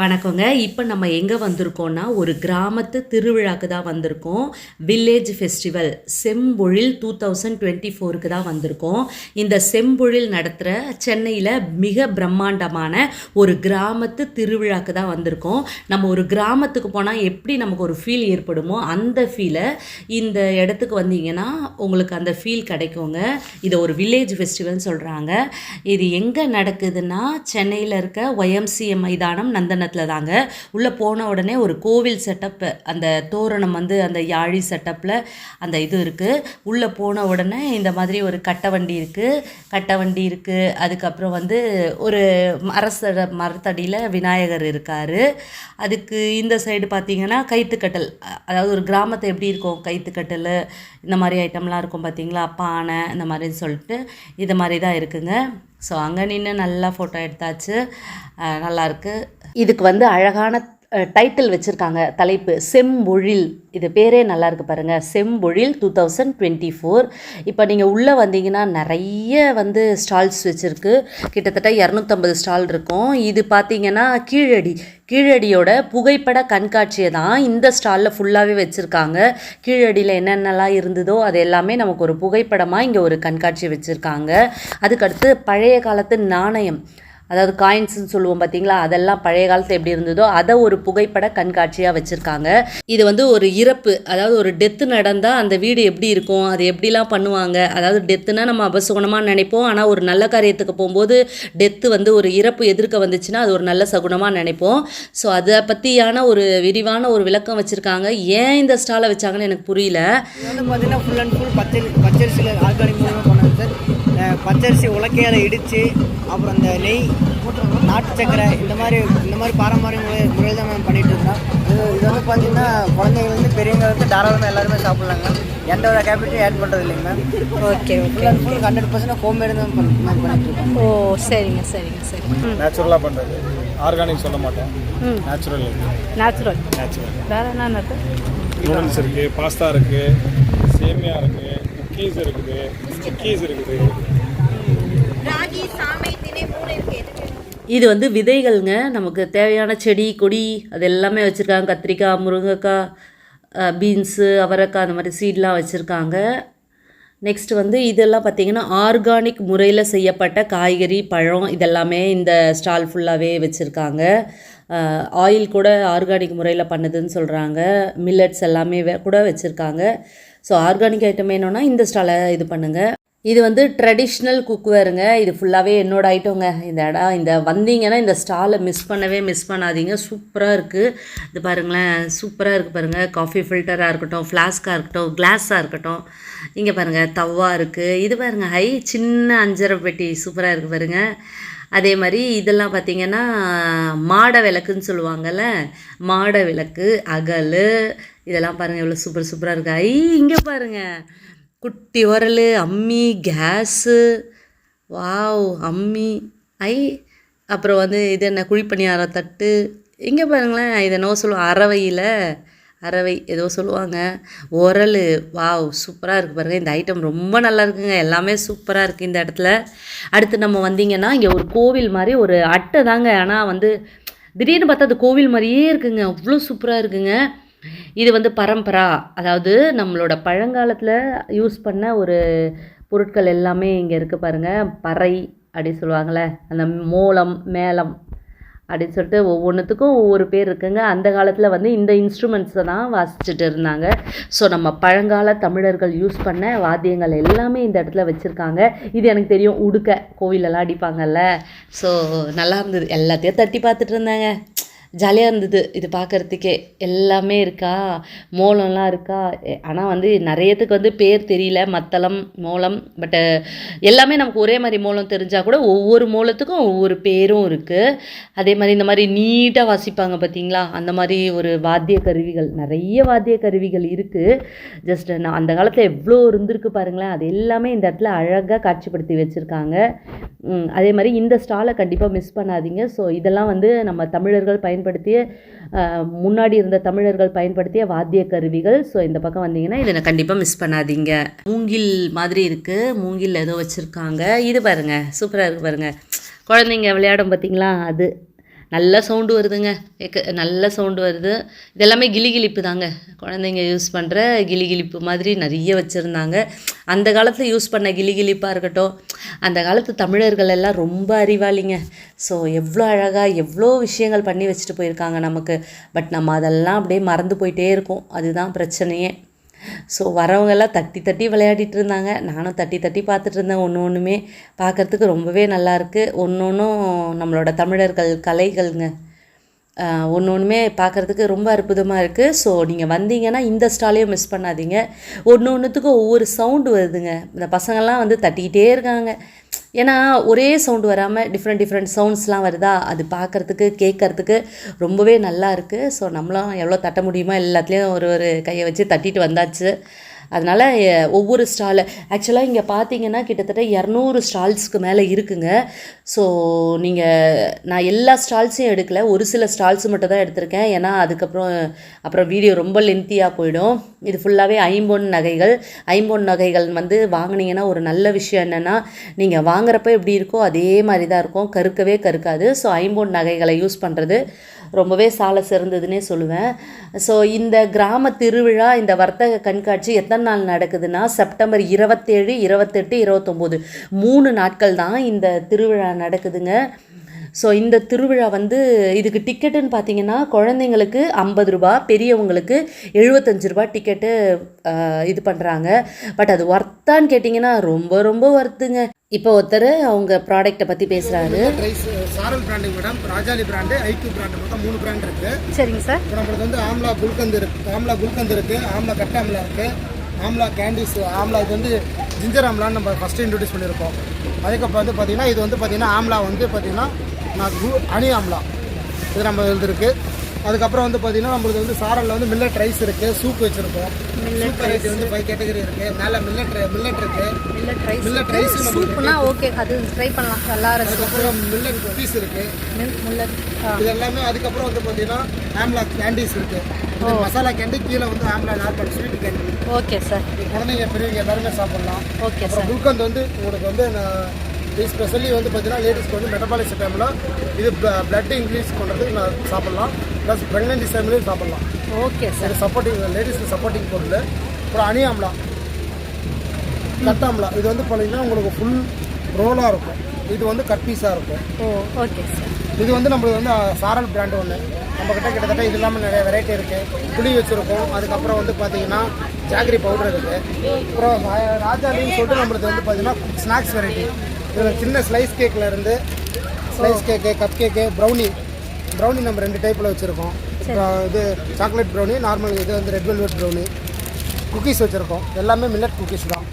வணக்கங்க. இப்போ நம்ம எங்கே வந்திருக்கோம்னா ஒரு கிராமத்து திருவிழாக்கு தான் வந்திருக்கோம். Village festival Sembozhil two thousand twenty ஃபோருக்கு தான் வந்திருக்கோம். இந்த செம்பொழில் நடத்துகிற சென்னையில் மிக பிரம்மாண்டமான ஒரு கிராமத்து திருவிழாக்கு தான் வந்திருக்கோம். நம்ம ஒரு கிராமத்துக்கு போனால் எப்படி நமக்கு ஒரு ஃபீல் ஏற்படுமோ அந்த ஃபீலை இந்த இடத்துக்கு வந்தீங்கன்னா உங்களுக்கு அந்த ஃபீல் கிடைக்குங்க. இதை ஒரு வில்லேஜ் ஃபெஸ்டிவல்னு சொல்கிறாங்க இது எங்கே நடக்குதுன்னா சென்னையில் இருக்க ஒயம்சிஎம் மைதானம் நந்தனத்தில் தாங்க உள்ளே போன உடனே ஒரு கோவில் செட்டப் அந்த தோரணம் வந்து அந்த யாழி செட்டப்பில் அந்த இது இருக்குது உள்ளே போன உடனே இந்த மாதிரி ஒரு கட்டை வண்டி இருக்குது கட்டை வண்டி இருக்குது அதுக்கப்புறம் வந்து ஒரு அரச மரத்தடியில் விநாயகர் இருக்கார். அதுக்கு இந்த சைடு பார்த்தீங்கன்னா கைத்துக்கட்டல் அதாவது ஒரு கிராமத்தை எப்படி இருக்கும்? கைத்துக்கட்டல் இந்த மாதிரி ஐட்டம்லாம் இருக்கும் பார்த்தீங்களா பானை இந்த மாதிரி சொல்லிட்டு இது மாதிரி தான் இருக்குங்க. ஸோ அங்கே நின்று நல்லா ஃபோட்டோ எடுத்தாச்சு. நல்லாயிருக்கு இதுக்கு வந்து அழகான டைட்டில் வச்சுருக்காங்க. தலைப்பு செம்பொழில் இது பேரே நல்லா இருக்கு பாருங்கள் Sembozhil two thousand twenty four இப்போ நீங்கள் உள்ளே வந்தீங்கன்னா நிறைய வந்து ஸ்டால்ஸ் வச்சுருக்கு. கிட்டத்தட்ட இரநூத்தம்பது ஸ்டால் இருக்கும். இது பார்த்தீங்கன்னா கீழடி. கீழடியோட புகைப்பட கண்காட்சியை தான் இந்த ஸ்டாலில் ஃபுல்லாகவே வச்சுருக்காங்க. கீழடியில் என்னென்னலாம் இருந்ததோ அது எல்லாமே நமக்கு ஒரு புகைப்படமாக இங்கே ஒரு கண்காட்சி வச்சுருக்காங்க. அதுக்கடுத்து பழைய காலத்து நாணயம். அதாவது காயின்ஸ்னு சொல்லுவோம் பார்த்தீங்களா அதெல்லாம் பழைய காலத்தில் எப்படி இருந்ததோ அதை ஒரு புகைப்பட கண்காட்சியாக வச்சுருக்காங்க. இது வந்து ஒரு இறப்பு அதாவது ஒரு டெத்து நடந்தால் அந்த வீடு எப்படி இருக்கும்? அது எப்படிலாம் பண்ணுவாங்க? அதாவது டெத்துனா நம்ம அபசகுணமாக நினைப்போம். ஆனால் ஒரு நல்ல காரியத்துக்கு போகும்போது டெத்து வந்து ஒரு இறப்பு எதிர்க்க வந்துச்சுன்னா அது ஒரு நல்ல சகுனமாக நினைப்போம். ஸோ அதை பற்றியான ஒரு விரிவான ஒரு விளக்கம் வச்சுருக்காங்க. ஏன் இந்த ஸ்டாலை வச்சாங்கன்னு எனக்கு புரியல. பார்த்தீங்கன்னா ஃபுல் அண்ட் ஃபுல் பச்சரி பச்சரிசியில் ஆர்கானிக் மூலமாக பண்ணது சார். பச்சரிசி உலக்கையால் இடித்து அப்புறம் அந்த நெய் நாட்டு சக்கரை இந்த மாதிரி இந்த மாதிரி பாரம்பரிய முறை முறையில் தான் மேம் பண்ணிட்டு இருக்கோம் இது இது வந்து பார்த்தீங்கன்னா குழந்தைங்கலேருந்து பெரியவங்க வந்து தாராளமாக எல்லாருமே சாப்பிட்லாங்க. எந்த ஒரு கேபிட்டும் ஆட் பண்ணுறது இல்லைங்க ma'am. Okay okay full hundred percent home made தான் பண்ணி மேம் பண்ணிட்டு இருக்கோம். ஓ சரிங்க சரிங்க சரி ம். நேச்சுரலாக பண்ணுறது ஆர்கானிக் சொல்ல மாட்டோம். ம். நேச்சுரல் நேச்சுரல் நேச்சுரல் வேற என்ன இருக்குது நூடுல்ஸ் இருக்குது பாஸ்தா இருக்குது சேமியா இருக்குது குக்கீஸ் இருக்குது குக்கீஸ் இருக்குது ராகி சாமை திணை மூணு இருக்கு எது வேணும்? இது வந்து விதைகள்ங்க. நமக்கு தேவையான செடி கொடி அது எல்லாமே வச்சுருக்காங்க. கத்திரிக்காய் முருங்கைக்காய் பீன்ஸு அவரைக்காய் அந்த மாதிரி சீட்லாம் வச்சுருக்காங்க. நெக்ஸ்ட் வந்து இதெல்லாம் பார்த்திங்கன்னா ஆர்கானிக் முறையில் செய்யப்பட்ட காய்கறி பழம் இதெல்லாமே இந்த ஸ்டால் ஃபுல்லாகவே வச்சுருக்காங்க. ஆயில் கூட ஆர்கானிக் முறையில் பண்ணுதுன்னு சொல்கிறாங்க மில்லட்ஸ் எல்லாமே கூட வச்சுருக்காங்க. ஸோ ஆர்கானிக் ஐட்டம் வேணும்னா இந்த ஸ்டாலை இது பண்ணுங்கள் இது வந்து ட்ரெடிஷ்னல் குக்வேருங்க இது ஃபுல்லாகவே என்னோட ஐட்டங்க இந்த இடம் இந்த வந்தீங்கன்னா இந்த ஸ்டாலை மிஸ் பண்ணவே மிஸ் பண்ணாதீங்க. சூப்பராக இருக்குது இது பாருங்களேன். சூப்பராக இருக்குது பாருங்கள் காஃபி ஃபில்டராக இருக்கட்டும் ஃப்ளாஸ்காக இருக்கட்டும் கிளாஸாக இருக்கட்டும். இங்கே பாருங்கள் தவா இருக்குது இது பாருங்கள் ஹை சின்ன அஞ்சரை பெட்டி சூப்பராக இருக்குது பாருங்கள் அதே மாதிரி இதெல்லாம் பார்த்தீங்கன்னா மாட விளக்குன்னு சொல்லுவாங்கல்ல? மாட விளக்கு அகல் இதெல்லாம் பாருங்கள் எவ்வளோ சூப்பர் சூப்பராக இருக்குது ஐ இங்கே பாருங்கள் குட்டி உரல் அம்மி கேஸு வாவ் அம்மி ஐ அப்புறம் வந்து இது என்ன குழிப்பணியார தட்டு. இங்கே பாருங்களேன் இதை என்னவோ சொல்லுவோம் அறவையில் அறவை ஏதோ சொல்லுவாங்க. உரல் வாவ் சூப்பராக இருக்குது பாருங்கள் இந்த ஐட்டம் ரொம்ப நல்லா இருக்குங்க. எல்லாமே சூப்பராக இருக்குது இந்த இடத்துல. அடுத்து நம்ம வந்தீங்கன்னா இங்கே ஒரு கோவில் மாதிரி ஒரு அட்டை தாங்க. ஆனால் வந்து திடீர்னு பார்த்தா அது கோவில் மாதிரியே இருக்குங்க. அவ்வளோ சூப்பராக இருக்குங்க. இது வந்து பரம்பரா. அதாவது நம்மளோட பழங்காலத்தில் யூஸ் பண்ண ஒரு பொருட்கள் எல்லாமே இங்கே இருக்குது பாருங்கள் பறை அப்படி சொல்லுவாங்கள்ல அந்த மோளம் மேளம் அப்படின்னு சொல்லிட்டு ஒவ்வொன்றுத்துக்கும் ஒவ்வொரு பேர் இருக்குங்க. அந்த காலத்தில் வந்து இந்த இன்ஸ்ட்ருமெண்ட்ஸை தான் வாசிச்சுட்டு இருந்தாங்க. ஸோ நம்ம பழங்கால தமிழர்கள் யூஸ் பண்ண வாத்தியங்கள் எல்லாமே இந்த இடத்துல வச்சுருக்காங்க. இது எனக்கு தெரியும் உடுக்க கோவிலெல்லாம் அடிப்பாங்கல்ல. ஸோ நல்லா இருந்தது. எல்லாத்தையும் தட்டி பார்த்துட்டு இருந்தாங்க. ஜாலியாக இருந்தது. இது பார்க்கறதுக்கே எல்லாமே இருக்கா? மோளம்லாம் இருக்கா? ஆனால் வந்து நிறையத்துக்கு வந்து பேர் தெரியல. மத்தளம் மோளம் பட்டு எல்லாமே நமக்கு ஒரே மாதிரி மோளம் தெரிஞ்சால் கூட ஒவ்வொரு மோளத்துக்கும் ஒவ்வொரு பேரும் இருக்குது அதே மாதிரி இந்த மாதிரி நீட்டாக வாசிப்பாங்க பார்த்தீங்களா அந்த மாதிரி ஒரு வாத்திய கருவிகள் நிறைய வாத்திய கருவிகள் இருக்குது ஜஸ்ட் நான் அந்த காலத்தில் எவ்வளோ இருந்திருக்கு பாருங்களேன். அது எல்லாமே இந்த இடத்துல அழகாக காட்சிப்படுத்தி வச்சுருக்காங்க. அதே மாதிரி இந்த ஸ்டாலை கண்டிப்பாக மிஸ் பண்ணாதீங்க. ஸோ இதெல்லாம் வந்து நம்ம தமிழர்கள் பயன்படுத்திய முன்னாடி இருந்த தமிழர்கள் பயன்படுத்திய வாத்திய கருவிகள் ஸோ இந்த பக்கம் வந்தீங்கன்னா இதை கண்டிப்பாக மிஸ் பண்ணாதீங்க. மூங்கில் மாதிரி இருக்குது மூங்கில் ஏதோ வச்சுருக்காங்க. இது பாருங்க. சூப்பராக இருக்குது பாருங்க. குழந்தைங்க விளையாடும் பார்த்தீங்களா? அது. நல்ல சவுண்டு வருதுங்க. எக்க நல்ல சவுண்டு வருது. இதெல்லாமே கிளிகிளிப்பு தாங்க குழந்தைங்க யூஸ் பண்ணுற கிளிகிளிப்பு மாதிரி நிறைய வச்சுருந்தாங்க. அந்த காலத்தில் யூஸ் பண்ண கிளிகிளிப்பாக இருக்கட்டும் அந்த காலத்து தமிழர்கள் எல்லாம் ரொம்ப அறிவாளிங்க. ஸோ எவ்வளோ அழகாக எவ்வளோ விஷயங்கள் பண்ணி வச்சுட்டு போயிருக்காங்க நமக்கு. பட் நம்ம அதெல்லாம் அப்படியே மறந்து போயிட்டே இருக்கோம். அதுதான் பிரச்சனையே. ஸோ வரவங்கெல்லாம் தட்டி தட்டி விளையாடிட்டு இருந்தாங்க நானும் தட்டி தட்டி பார்த்துட்டு இருந்தேன் ஒன்று ஒன்றுமே பார்க்குறதுக்கு ரொம்பவே நல்லாயிருக்கு. ஒன்று ஒன்றும் நம்மளோட தமிழர்கள் கலைகள்ங்க ஒன்று ஒன்றுமே பார்க்குறதுக்கு ரொம்ப அற்புதமாக இருக்குது ஸோ நீங்கள் வந்தீங்கன்னா இந்த ஸ்டாலையும் மிஸ் பண்ணாதீங்க. ஒன்று ஒன்றுத்துக்கும் ஒவ்வொரு சவுண்டு வருதுங்க. இந்த பசங்கள்லாம் வந்து தட்டிக்கிட்டே இருக்காங்க. ஏன்னா ஒரே சவுண்டு வராமல் டிஃப்ரெண்ட் டிஃப்ரெண்ட் சவுண்ட்ஸ்லாம் வருதா? அது பார்க்குறதுக்கு கேட்கறதுக்கு ரொம்பவே நல்லா இருக்குது ஸோ நம்மளும் எவ்வளோ தட்ட முடியுமோ எல்லாத்துலேயும் ஒரு ஒரு கையை வச்சு தட்டிட்டு வந்தாச்சு. அதனால் ஒவ்வொரு ஸ்டாலு ஆக்சுவலாக இங்கே பார்த்தீங்கன்னா கிட்டத்தட்ட இரநூறு ஸ்டால்ஸ்க்கு மேலே இருக்குங்க. ஸோ நீங்கள் நான் எல்லா ஸ்டால்ஸையும் எடுக்கல. ஒரு சில ஸ்டால்ஸ் மட்டும் தான் எடுத்திருக்கேன். ஏன்னா அதுக்கப்புறம் அப்புறம் வீடியோ ரொம்ப லென்த்தியாக போயிடும். இது ஃபுல்லாகவே ஐம்பொன் நகைகள். ஐம்பொன் நகைகள் வந்து வாங்கினீங்கன்னா ஒரு நல்ல விஷயம் என்னென்னா நீங்கள் வாங்குறப்ப எப்படி இருக்கோ அதே மாதிரி தான் இருக்கும். கருக்கவே கருக்காது. ஸோ ஐம்பொன் நகைகளை யூஸ் பண்ணுறது ரொம்பவே சால சிறந்ததுன்னே சொல்லுவேன். ஸோ இந்த கிராம திருவிழா இந்த வர்த்தக கண்காட்சி எத்தனை நாள் நடக்குதுன்னா செப்டம்பர் இருபத்தேழு இருபத்தெட்டு இருபத்தொம்போது. மூணு நாட்கள் தான் இந்த திருவிழா நடக்குதுங்க. ஸோ இந்த திருவிழா வந்து இதுக்கு டிக்கெட்டுன்னு பார்த்தீங்கன்னா குழந்தைங்களுக்கு ஐம்பது ரூபா பெரியவங்களுக்கு எழுபத்தஞ்சு ரூபா டிக்கெட்டு இது பண்ணுறாங்க பட் அது ஒர்த்தான்னு கேட்டிங்கன்னா ரொம்ப ரொம்ப ஒர்த்துங்க இப்போ ஒருத்தர் அவங்க ப்ராடக்ட்டை பற்றி பேசுகிறாரு Saaral brand madam Rajali brand IQ brand மொத்தம் மூணு பிராண்ட் இருக்கு. சரிங்க சார் இப்போ நம்மளுக்கு வந்து ஆம்லா குல்கந்த் இருக்கு ஆம்லா குல்கந்த் இருக்கு ஆம்லா கட்ட ஆம்லா இருக்கு. ஆம்லா கேண்டிஸ் ஆம்லா இது வந்து ஜிஞ்சர் ஆம்லான்னு நம்ம ஃபஸ்ட்டு இன்ட்ரடியூஸ் பண்ணியிருக்கோம். அதுக்கப்புறம் வந்து பார்த்தீங்கன்னா இது வந்து பார்த்தீங்கன்னா ஆம்லா வந்து பார்த்தீங்கன்னா நான் கு அணி ஆம்லா. இது நம்ம இது இருக்கு அதுக்கப்புறம் வந்து பார்த்தீங்கன்னா நம்மளுக்கு வந்து சாரலில் வந்து மில்லட் ரைஸ் இருக்கு சூப் வச்சிருக்கோம். சூப் வெரைட்டி வந்து ஃபைவ் கேட்டகரி இருக்கு. மேலே மில்லட் மில்லட் இருக்கு. மில்லட் ரைஸ் மில்லட் ரைஸ் சூப்புனா ஓகே அது ட்ரை பண்ணலாம். நல்லா இருக்கும். அதுக்கப்புறம் மில்லட் குக்கீஸ் இருக்கு. மில்லட் இது எல்லாமே அதுக்கப்புறம் வந்து பார்த்தீங்கன்னா ஆம்லா கேண்டீஸ் இருக்கு. இது மசாலா கேண்டி கீழே வந்து amla normal sweet candy okay sir குழந்தைங்க பெரியவங்க எல்லாருமே சாப்பிடலாம். ஓகே சார் குல்கந்த் வந்து உங்களுக்கு வந்து இது ஸ்பெஷலி வந்து பார்த்தீங்கன்னா லேடிஸ்க்கு வந்து மெட்டபாலிக் டைமில் இது பிளட் இன்க்ரீஸ் பண்ணுறதுக்கு நான் சாப்பிடலாம். ப்ளஸ் ப்ரெக்னென்சி டைம்லேயும் சாப்பிடலாம். ஓகே சார் சப்போர்ட்டிங் லேடிஸ்க்கு சப்போர்ட்டிங் பொருள். அப்புறம் அணி ஆம்லா கத்தாம்லா இது வந்து பார்த்தீங்கன்னா உங்களுக்கு ஃபுல் ரோலாக இருக்கும். இது வந்து கட் பீஸாக இருக்கும். ஓ ஓகே சார் இது வந்து நம்மளுக்கு வந்து சாரல் பிராண்ட் ஒன்று நம்மக்கிட்ட கிட்டத்தட்ட இது இல்லாமல் நிறைய வெரைட்டி இருக்குது புளி வச்சுருக்கோம். அதுக்கப்புறம் வந்து பார்த்தீங்கன்னா ஜாகரி பவுடர் இருக்குது அப்புறம் ராஜாலின்னு சொல்லிட்டு நம்மளுக்கு வந்து பார்த்தீங்கன்னா ஸ்நாக்ஸ் வெரைட்டி இதில் சின்ன ஸ்லைஸ் கேக்கில் இருந்து slice cake cup cake brownie brownie நம்ம ரெண்டு டைப்பில் வச்சுருக்கோம். இது சாக்லேட் ப்ரௌனி நார்மல் இது வந்து ரெட் வெல்வெட் ப்ரௌனி குக்கீஸ் வச்சுருக்கோம். எல்லாமே மில்லட் குக்கீஸ் தான்.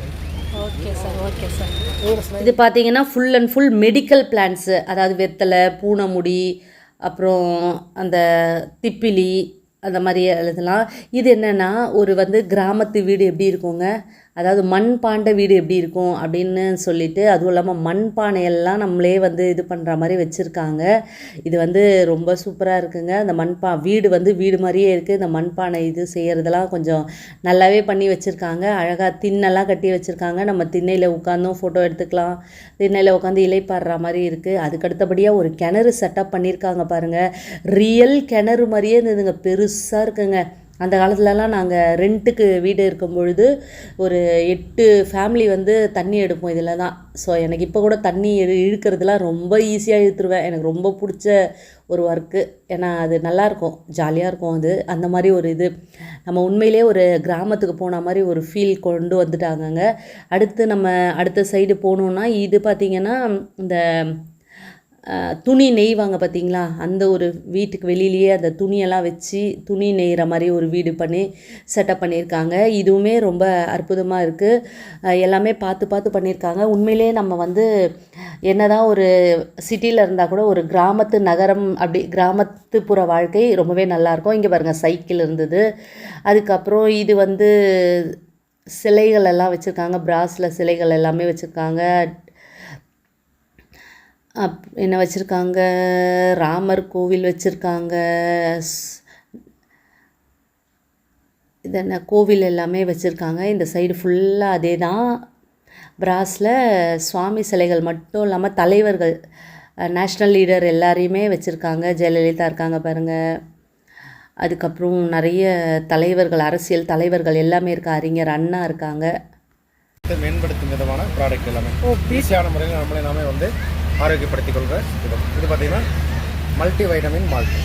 ஓகே சார் ஓகே சார் இது பார்த்தீங்கன்னா full and full medical plans அதாவது வெத்தலை பூனைமுடி அப்புறம் அந்த திப்பிலி அந்த மாதிரி இதெல்லாம் இது என்னென்னா ஒரு வந்து கிராமத்து வீடு எப்படி இருக்குங்க? அதாவது மண் பாண்ட வீடு எப்படி இருக்கும் அப்படின்னு சொல்லிட்டு அதுவும் இல்லாமல் மண் பானையெல்லாம் நம்மளே வந்து இது பண்ணுற மாதிரி வச்சுருக்காங்க. இது வந்து ரொம்ப சூப்பராக இருக்குங்க. அந்த மண்பா வீடு வந்து வீடு மாதிரியே இருக்குது இந்த மண்பானை இது செய்கிறதெல்லாம் கொஞ்சம் நல்லாவே பண்ணி வச்சுருக்காங்க. அழகாக திண்ணெல்லாம் கட்டி வச்சுருக்காங்க. நம்ம திண்ணையில் உட்காந்தும் ஃபோட்டோ எடுத்துக்கலாம். திண்ணையில் உட்காந்து இலைப்பாடுற மாதிரி இருக்குது அதுக்கு அடுத்தபடியாக ஒரு கிணறு செட்டப் பண்ணியிருக்காங்க பாருங்கள் ரியல் கிணறு மாதிரியே இருந்ததுங்க. பெருசாக இருக்குங்க. அந்த காலத்துலலாம் நாங்கள் ரெண்ட்டுக்கு வீடு இருக்கும் பொழுது ஒரு எட்டு ஃபேமிலி வந்து தண்ணி எடுப்போம் இதில் தான் ஸோ எனக்கு இப்போ கூட தண்ணி இழுக்கிறதுலாம் ரொம்ப ஈஸியாக இழுத்துருவேன். எனக்கு ரொம்ப பிடிச்ச ஒரு ஒர்க்கு ஏன்னா அது நல்லாயிருக்கும் ஜாலியாக இருக்கும் அது. அந்த மாதிரி ஒரு இது. நம்ம உண்மையிலே ஒரு கிராமத்துக்கு போன மாதிரி ஒரு ஃபீல் கொண்டு வந்துட்டாங்கங்க. அடுத்து நம்ம அடுத்த சைடு போகணுன்னா இது பார்த்திங்கன்னா இந்த துணி நெய்வாங்க பார்த்தீங்களா? அந்த ஒரு வீட்டுக்கு வெளியிலேயே அந்த துணியெல்லாம் வச்சு துணி நெய்கிற மாதிரி ஒரு வீடு பண்ணி செட்டப் பண்ணியிருக்காங்க. இதுவுமே ரொம்ப அற்புதமாக இருக்குது எல்லாமே பார்த்து பார்த்து பண்ணியிருக்காங்க. உண்மையிலே நம்ம வந்து என்னதான் ஒரு சிட்டியில் இருந்தால் கூட ஒரு கிராமத்து நகரம் அப்படி கிராமத்துப்புற வாழ்க்கை ரொம்பவே நல்லாயிருக்கும் இங்கே பாருங்கள் சைக்கிள் இருந்தது. அதுக்கப்புறம் இது வந்து சிலைகள் எல்லாம் வச்சுருக்காங்க. பிராஸில் சிலைகள் எல்லாமே வச்சுருக்காங்க. அப் என்ன வச்சுருக்காங்க? ராமர் கோவில் வச்சுருக்காங்க. இது என்ன கோவில் எல்லாமே வச்சுருக்காங்க. இந்த சைடு ஃபுல்லாக அதே தான் பிராஸில் சுவாமி சிலைகள் மட்டும் இல்லாமல் தலைவர்கள் நேஷ்னல் லீடர் எல்லாரையுமே வச்சுருக்காங்க. ஜெயலலிதா இருக்காங்க பாருங்கள் அதுக்கப்புறம் நிறைய தலைவர்கள் அரசியல் தலைவர்கள் எல்லாமே இருக்கா அறிஞர் அண்ணா இருக்காங்க. மேம்படுத்தும் விதமான ப்ராடக்ட் எல்லாமே. ஈஸியான முறையில் நம்மளே நாமே வந்து ஆரோக்கியப்படுத்திக் கொள்கிற இது இது பார்த்தீங்கன்னா மல்டி வைட்டமின் மால்ட்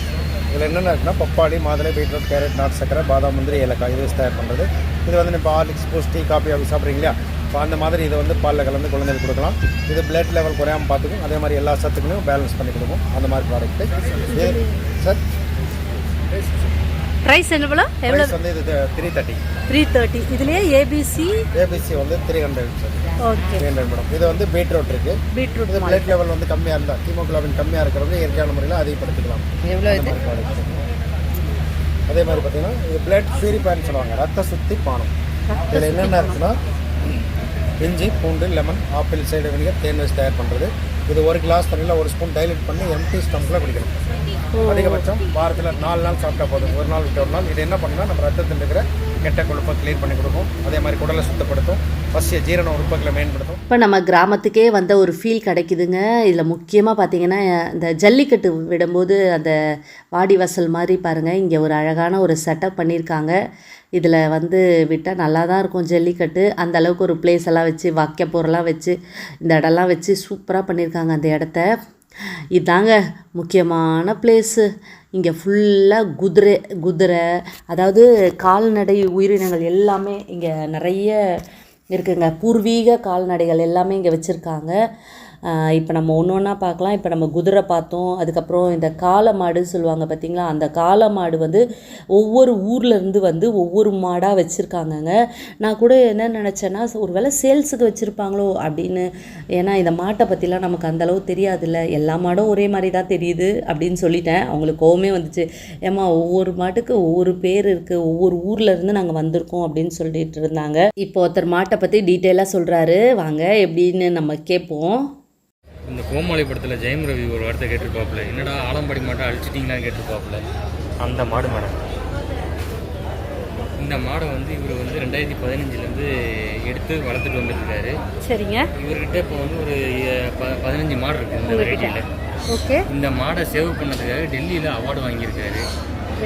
இதில் என்னென்ன இருக்குன்னா பப்பாளி மாதுளை பீட்ரூட் கேரட் நாட்டு சக்கரை பாதாம் முந்திரி ஏலக்காய் இது தயார் பண்ணுறது இது வந்து இப்போ ஹார்லிக்ஸ் பூஸ்ட் டீ காஃபி அப்படி சாப்பிட்றீங்க இல்லையா இப்போ அந்த மாதிரி இதை வந்து பாலில் கலந்து குழந்தைகளுக்கு கொடுக்கலாம். இது பிளட் லெவல் குறையாமல் பார்த்துக்கும். அதே மாதிரி எல்லா சத்துக்குமே பேலன்ஸ் பண்ணி கொடுக்கும். அந்த மாதிரி ப்ராடக்ட்டு இது சார் ப்ரைஸ் எவ்வளோ எவ்வளோ வந்து இது த்ரீ தேர்ட்டி த்ரீ தேர்ட்டி இதுலேயே ஏபிசி ஏபிசி வந்து three hundred sir three hundred madam இது வந்து பீட்ரூட் இருக்குது பீட்ரூட் இது பிளட் லெவல் வந்து கம்மியாக இருந்தால் ஹீமோகுளோபின் கம்மியாக இருக்கிறவங்க இயற்கையான முறையில் அதிகப்படுத்திக்கலாம். எவ்வளோ. அதே மாதிரி பார்த்தீங்கன்னா இது பிளட் பியூரிஃபைன்னு சொல்லுவாங்க. ரத்த சுத்தி பானம். இதில் என்னென்ன இருக்குன்னா இஞ்சி பூண்டு லெமன் ஆப்பிள் சைடு வினிகர் தேன் வச்சு தயார் பண்ணுறது இது ஒரு கிளாஸ் தண்ணியில் ஒரு ஸ்பூன் டைல்யூட் பண்ணி எம்டி ஸ்டம்பில் குடிக்கணும். அதிகபட்சம் வாரத்தில் நாலு நாள் சாப்பிட்டா போதும். ஒரு நாள் விட்டு ஒரு நாள். இது என்ன பண்ணுன்னா நம்ம ரத்தத்தில் இருக்கிற கெட்ட கொழுப்பை கிளியர் பண்ணி கொடுக்கும். அதே மாதிரி குடலை சுத்தப்படுத்தும். பசிய ஜீரண உறுப்புகளை மேம்படுத்தும். இப்போ நம்ம கிராமத்துக்கே வந்த ஒரு ஃபீல் கிடைக்குதுங்க. இதில் முக்கியமாக பார்த்தீங்கன்னா இந்த ஜல்லிக்கட்டு விடும்போது அந்த வாடிவாசல் மாதிரி பாருங்கள் இங்கே ஒரு அழகான ஒரு செட்டப் பண்ணியிருக்காங்க இதில் வந்து விட்டால் நல்லா தான் இருக்கும் ஜல்லிக்கட்டு. அந்த அளவுக்கு ஒரு பிளேஸ் எல்லாம் வச்சு வாக்கிய பொருளாக வச்சு இந்த இடம்லாம் வச்சு சூப்பராக பண்ணியிருக்காங்க அந்த இடத்த. இதாங்க முக்கியமான பிளேஸு இங்கே ஃபுல்லாக குதிரை குதிரை அதாவது கால்நடை உயிரினங்கள் எல்லாமே இங்கே நிறைய இருக்குங்க. பூர்வீக கால்நடைகள் எல்லாமே இங்கே வச்சுருக்காங்க. இப்போ நம்ம ஒன்று ஒன்றா பார்க்கலாம். இப்போ நம்ம குதிரை பார்த்தோம். அதுக்கப்புறம் இந்த காளை மாடு சொல்லுவாங்க பார்த்தீங்களா அந்த காளை மாடு வந்து ஒவ்வொரு ஊர்லேருந்து வந்து ஒவ்வொரு மாடாக வச்சுருக்காங்கங்க. நான் கூட என்ன நினச்சேன்னா ஒரு வேளை சேல்ஸுக்கு வச்சுருப்பாங்களோ அப்படின்னு. ஏன்னா இந்த மாட்டை பற்றிலாம் நமக்கு அந்தளவு தெரியாதுல்ல. எல்லா மாடும் ஒரே மாதிரி தான் தெரியுது அப்படின்னு சொல்லிட்டேன். அவங்களுக்கு கோவமே வந்துச்சு. ஏம்மா ஒவ்வொரு மாட்டுக்கு ஒவ்வொரு பேர் இருக்குது ஒவ்வொரு ஊர்லேருந்து நாங்கள் வந்திருக்கோம் அப்படின்னு சொல்லிட்டு இருந்தாங்க. இப்போ ஒருத்தர் மாட்டை பற்றி டீட்டெயிலாக சொல்கிறாரு வாங்க எப்படின்னு நம்ம கேட்போம். கோமாளி படத்தில் ஜெயம் ரவி ஒரு வார்த்தை கேட்டிருப்பாப்புல. என்னடா ஆலம்பாடி மாட்டை அழிச்சிட்டிங்களான்னு கேட்டிருப்பாப்புல. அந்த மாடு மேடம் இந்த மாடை வந்து இவர் வந்து ரெண்டாயிரத்தி பதினஞ்சுலேருந்து எடுத்து வளர்த்துட்டு வந்துட்டுருக்காரு சரிங்க. இவர்கிட்ட இப்போ வந்து ஒரு பதினஞ்சு மாடு இருக்குது இந்த வெரைட்டியில் ஓகே. இந்த மாடை சேவ் பண்ணதுக்காக டெல்லியில் அவார்டு வாங்கியிருக்காரு.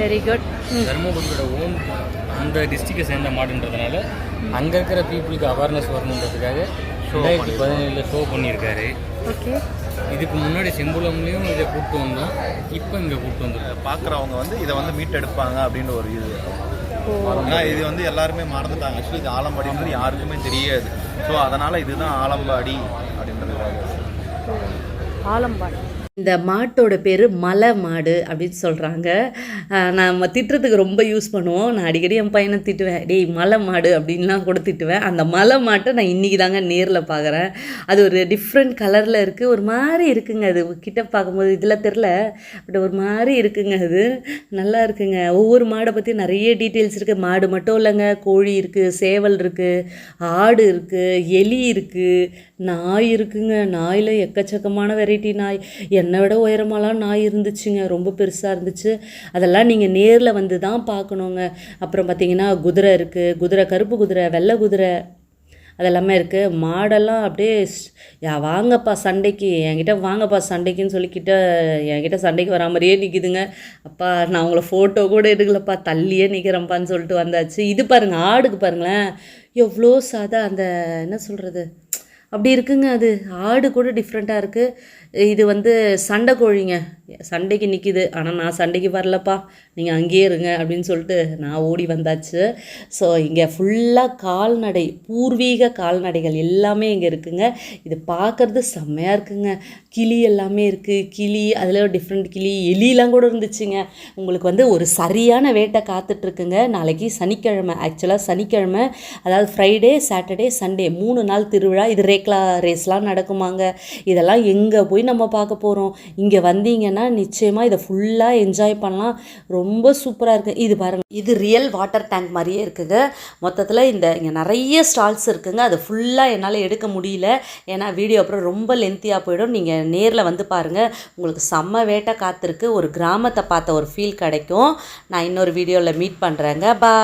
வெரி குட் தருமபுரியோட ஓன் அந்த டிஸ்ட்ரிக்டை சேர்ந்த மாடுன்றதுனால அங்கே இருக்கிற பீப்புளுக்கு அவேர்னஸ் வரணுன்றதுக்காக ரெண்டாயிரத்தி பதினேழில் ஷோ பண்ணியிருக்காரு. ஓகே. இதுக்கு முன்னாடி செம்புலம்லேயும் இதை கூப்பிட்டு வந்தோம். இப்போ இங்கே கூப்பிட்டு வந்துருக்கோம். பார்க்குறவங்க வந்து இதை வந்து மீட்டெடுப்பாங்க அப்படின்ற ஒரு இது. ஆனா இது வந்து எல்லாருமே மறந்துட்டாங்க. ஆக்சுவலி இது ஆலம்பாடின்றது யாருக்குமே தெரியாது. ஸோ அதனால இதுதான் ஆலம்பாடி அப்படின்றதுக்காக ஆலம்பாடி. இந்த மாட்டோட பேர் மலை மாடு அப்படின்னு சொல்கிறாங்க நம்ம திட்டுறதுக்கு ரொம்ப யூஸ் பண்ணுவோம். நான் அடிக்கடி என் பையனை திட்டுவேன். டேய் மலை மாடு அப்படின்லாம் கூட திட்டுவேன். அந்த மலை மாட்டை நான் இன்றைக்கி தாங்க நேரில் பார்க்குறேன் அது ஒரு டிஃப்ரெண்ட் கலரில் இருக்குது ஒரு மாதிரி இருக்குங்க அது. கிட்ட பார்க்கும்போது இதில் தெரில பட் ஒரு மாதிரி இருக்குங்க அது. நல்லா இருக்குங்க. ஒவ்வொரு மாடை பற்றி நிறைய டீட்டெயில்ஸ் இருக்குது மாடு மட்டும் இல்லைங்க. கோழி இருக்குது சேவல் இருக்குது ஆடு இருக்குது எலி இருக்குது நாய் இருக்குங்க. நாயில் எக்கச்சக்கமான வெரைட்டி நாய். என்னை விட உயரமாலாம் நாய் இருந்துச்சுங்க. ரொம்ப பெருசாக இருந்துச்சு. அதெல்லாம் நீங்கள் நேரில் வந்து தான் பார்க்கணுங்க. அப்புறம் பார்த்தீங்கன்னா குதிரை இருக்குது குதிரை கருப்பு குதிரை வெள்ளை குதிரை அதெல்லாமே இருக்குது மாடெல்லாம் அப்படியே ஸ்- யா வாங்கப்பா சண்டைக்கு. என்கிட்ட வாங்கப்பா சண்டைக்குன்னு சொல்லிக்கிட்ட என்கிட்ட சண்டைக்கு வரா மாதிரியே நிற்கிதுங்க அப்பா நான் உங்களை ஃபோட்டோ கூட எடுக்கலப்பா. தள்ளியே நிற்கிறேன்ப்பான்னு சொல்லிட்டு வந்தாச்சு. இது பாருங்கள் ஆடுக்கு பாருங்களேன். எவ்வளோ சாதா அந்த என்ன சொல்கிறது அப்படி இருக்குங்க அது. ஆடு கூட டிஃப்ரெண்ட்டாக இருக்குது இது வந்து சண்டை கோழிங்க. சண்டைக்கு நிற்கிது ஆனால் நான் சண்டைக்கு வரலப்பா. நீங்கள் அங்கேயே இருங்க அப்படின்னு சொல்லிட்டு நான் ஓடி வந்தாச்சு. ஸோ இங்கே ஃபுல்லாக கால்நடை பூர்வீக கால்நடைகள் எல்லாமே இங்கே இருக்குங்க. இது பார்க்குறது செம்மையாக இருக்குங்க. கிளி எல்லாமே இருக்குது கிளி அதில் டிஃப்ரெண்ட் கிளி எலிலாம் கூட இருந்துச்சுங்க. உங்களுக்கு வந்து ஒரு சரியான வேட்டை காத்துட்ருக்குங்க நாளைக்கு சனிக்கிழமை ஆக்சுவலாக சனிக்கிழமை அதாவது ஃப்ரைடே சாட்டர்டே சண்டே மூணு நாள் திருவிழா. இது ரேக்லா ரேஸ்லாம் நடக்குமாங்க. இதெல்லாம் எங்கே போய் நம்ம பார்க்க போகிறோம் இங்கே வந்தீங்கன்னா நிச்சயமாக இதை ஃபுல்லாக என்ஜாய் பண்ணலாம். ரொம்ப சூப்பராக இருக்குது இது பாருங்கள் இது ரியல் வாட்டர் டேங்க் மாதிரியே இருக்குங்க. மொத்தத்தில் இந்த இங்கே நிறைய ஸ்டால்ஸ் இருக்குங்க. அது ஃபுல்லாக என்னால் எடுக்க முடியல. ஏன்னா வீடியோ அப்புறம் ரொம்ப லென்த்தியாக போயிடும். நீங்கள் நேரில் வந்து பாருங்கள் உங்களுக்கு செம்ம வேட்டை காத்திருக்கு. ஒரு கிராமத்தை பார்த்த ஒரு ஃபீல் கிடைக்கும். நான் இன்னொரு வீடியோவில் மீட் பண்ணுறேங்க பாய்